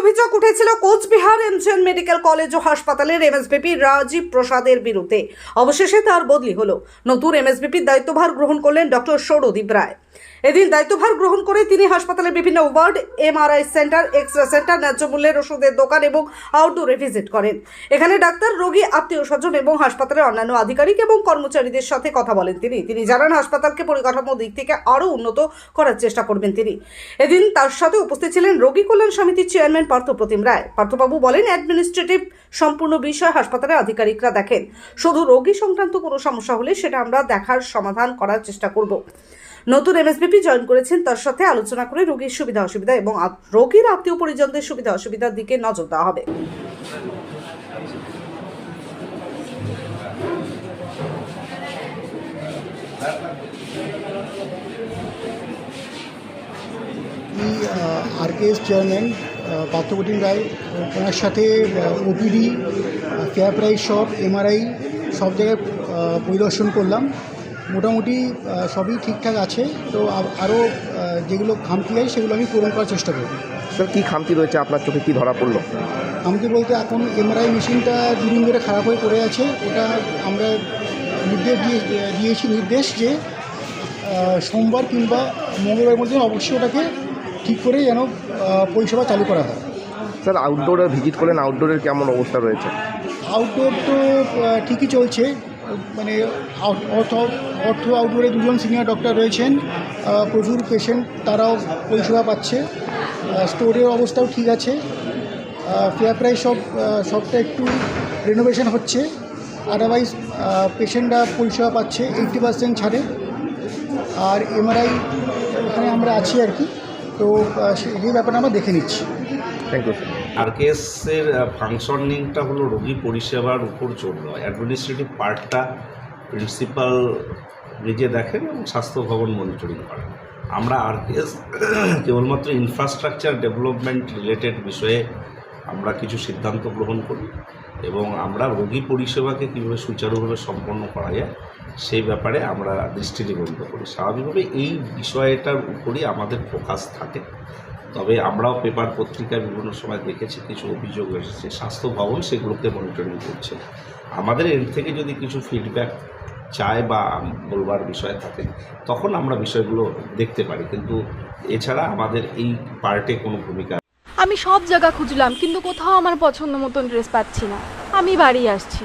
অভিযোগ উঠেছিল Cooch Behar MGN medical college ও হাসপাতালের এমএসবিপি রাজীব প্রসাদের বিরুদ্ধে। অবশেষে তার বদলি হলো। নতুন এমএসবিপির দায়িত্বভার গ্রহণ করলেন ডক্টর সৌরদীপ রায়। এদিন দায়িত্বভার গ্রহণ করে তিনি হাসপাতালের বিভিন্ন ward, MRI centre X ray centre, ন্যায্য মূল্যের ওষুধের দোকান এবং আউটডোরে ভিজিট করেন। এখানে ডাক্তার, রোগী, আত্মীয় স্বজন এবং হাসপাতালের অন্যান্য আধিকারিক এবং কর্মচারীদের সাথে কথা বলেন তিনি। তিনি জানান, হাসপাতালকে পরিকাঠামো দিক থেকে আরও উন্নত করার চেষ্টা করবেন তিনি। এদিন তার সাথে উপস্থিত ছিলেন রোগী কল্যাণ সমিতির চেয়ারম্যান পার্থপ্রতিম রায়। পার্থবাবু বলেন, অ্যাডমিনিস্ট্রেটিভ সম্পূর্ণ বিষয় হাসপাতালের আধিকারিকরা দেখেন। শুধু রোগী সংক্রান্ত কোনো সমস্যা হলে সেটা আমরা দেখার সমাধান করার চেষ্টা করব। নতুন এমএসবিপি জয়েন করেছেন, তার সাথে আলোচনা করে রোগীর সুবিধা, অসুবিধা এবং রোগীর আত্মীয় পরিজনদের সুবিধা, অসুবিধার দিকে নজর দেওয়া হবে। R K S chairman Parthapratim Roy, ওনার সাথে OPD fair price shop MRI সব জায়গায় পরিদর্শন করলাম। মোটামুটি সবই ঠিকঠাক আছে। তো আরও যেগুলো খামতি আছে সেগুলো আমি পূরণ করার চেষ্টা করব। স্যার কী খামতি রয়েছে আপনার চোখে? কী ধরা পড়ল? খামতি বলতে এখন এমআরআই মেশিনটা দুদিন ধরে খারাপ হয়ে পড়ে আছে। ওটা আমরা নির্দেশ দিয়ে দিয়েছি নির্দেশ যে সোমবার কিংবা মঙ্গলবার মধ্যে অবশ্যই ওটাকে ঠিক করে যেন পরিষেবা চালু করা হয়। স্যার আউটডোরে ভিজিট করলেন আউটডোরের কেমন অবস্থা রয়েছে? আউটডোর তো ঠিকই চলছে। মানে অর্থ অর্থ আউটডোরে দুজন সিনিয়র ডক্টর রয়েছেন। প্রচুর পেশেন্ট তারাও পরিষেবা পাচ্ছে। স্টোরের অবস্থাও ঠিক আছে। ফেয়ার প্রাইস সব সবটা একটু রেনোভেশন হচ্ছে। আদারওয়াইজ পেশেন্টরা পরিষেবা পাচ্ছে এইটটি পার্সেন্ট ছাড়ে। আর এমআরআই ওখানে আমরা আছি আর কি। তো সেই ব্যাপারে আমরা দেখে নিচ্ছি। থ্যাংক ইউ আরকেএসের ফাংশনিংটা হলো রোগী পরিষেবার উপর চলল অ্যাডমিনিস্ট্রেটিভ পার্টটা প্রিন্সিপাল নিজে দেখেন এবং স্বাস্থ্য ভবন মনিটরিং করেন। আমরা আরকেএস কেবলমাত্র ইনফ্রাস্ট্রাকচার ডেভেলপমেন্ট রিলেটেড বিষয়ে আমরা কিছু সিদ্ধান্ত গ্রহণ করি এবং আমরা রোগী পরিষেবাকে কীভাবে সুচারুভাবে সম্পন্ন করা যায়, সেই ব্যাপারে আমরা দৃষ্টি নিবদ্ধ করি। স্বাভাবিকভাবে এই বিষয়টার উপরই আমাদের ফোকাস থাকে। তবে আমরাও পেপার পত্রিকায় বিভিন্ন সময় দেখেছি কিছু অভিযোগ এসেছে, স্বাস্থ্য ভবন সেগুলোকে মনিটরিং করছে। আমাদের এর থেকে যদি কিছু ফিডব্যাক চায় বা বলবার বিষয় থাকে, তখন আমরা বিষয়গুলো দেখতে পারি। কিন্তু এছাড়া আমাদের এই পার্টে কোনো ভূমিকা আমি সব জায়গা খুঁজলাম, কিন্তু কোথাও আমার পছন্দ মতন ড্রেস পাচ্ছি না। আমি বাড়ি আসছি।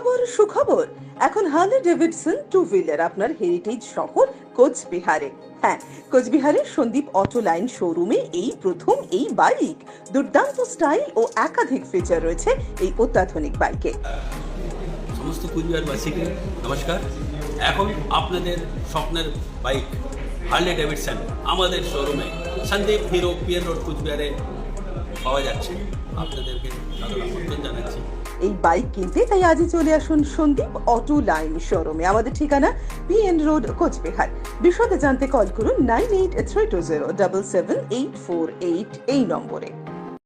সুখবর সুখবর। এখন হার্লে ডেভিডসন টু হুইলার আপনার হেরিটেজ শহর কোচবিহারে। হ্যাঁ কোচবিহারের সন্দীপ অটো লাইন শোরুমে এই প্রথম এই বাইক। দুর্দান্ত স্টাইল ও একাধিক ফিচার রয়েছে এই অত্যাধুনিক বাইকে। সমস্ত কুচবিহারবাসীকে নমস্কার। এখন আপনাদের স্বপ্নের বাইক, হার্লে ডেভিডসন, আমাদের শোরুমে সন্দীপ হিরো পিয়ার রোড কুচবিহারে পাওয়া যাচ্ছে। আপনাদেরকে আমন্ত্রণ জানাচ্ছি। এই বাইক কিনতে, তাই আজই চলে আসুন সন্দীপ অটো লাইন শোরুমে আমাদের ঠিকানা পিএন রোড কোচবিহার। বিশদে জানতে কল করুন nine eight three two zero double seven eight four eight এই নম্বরে।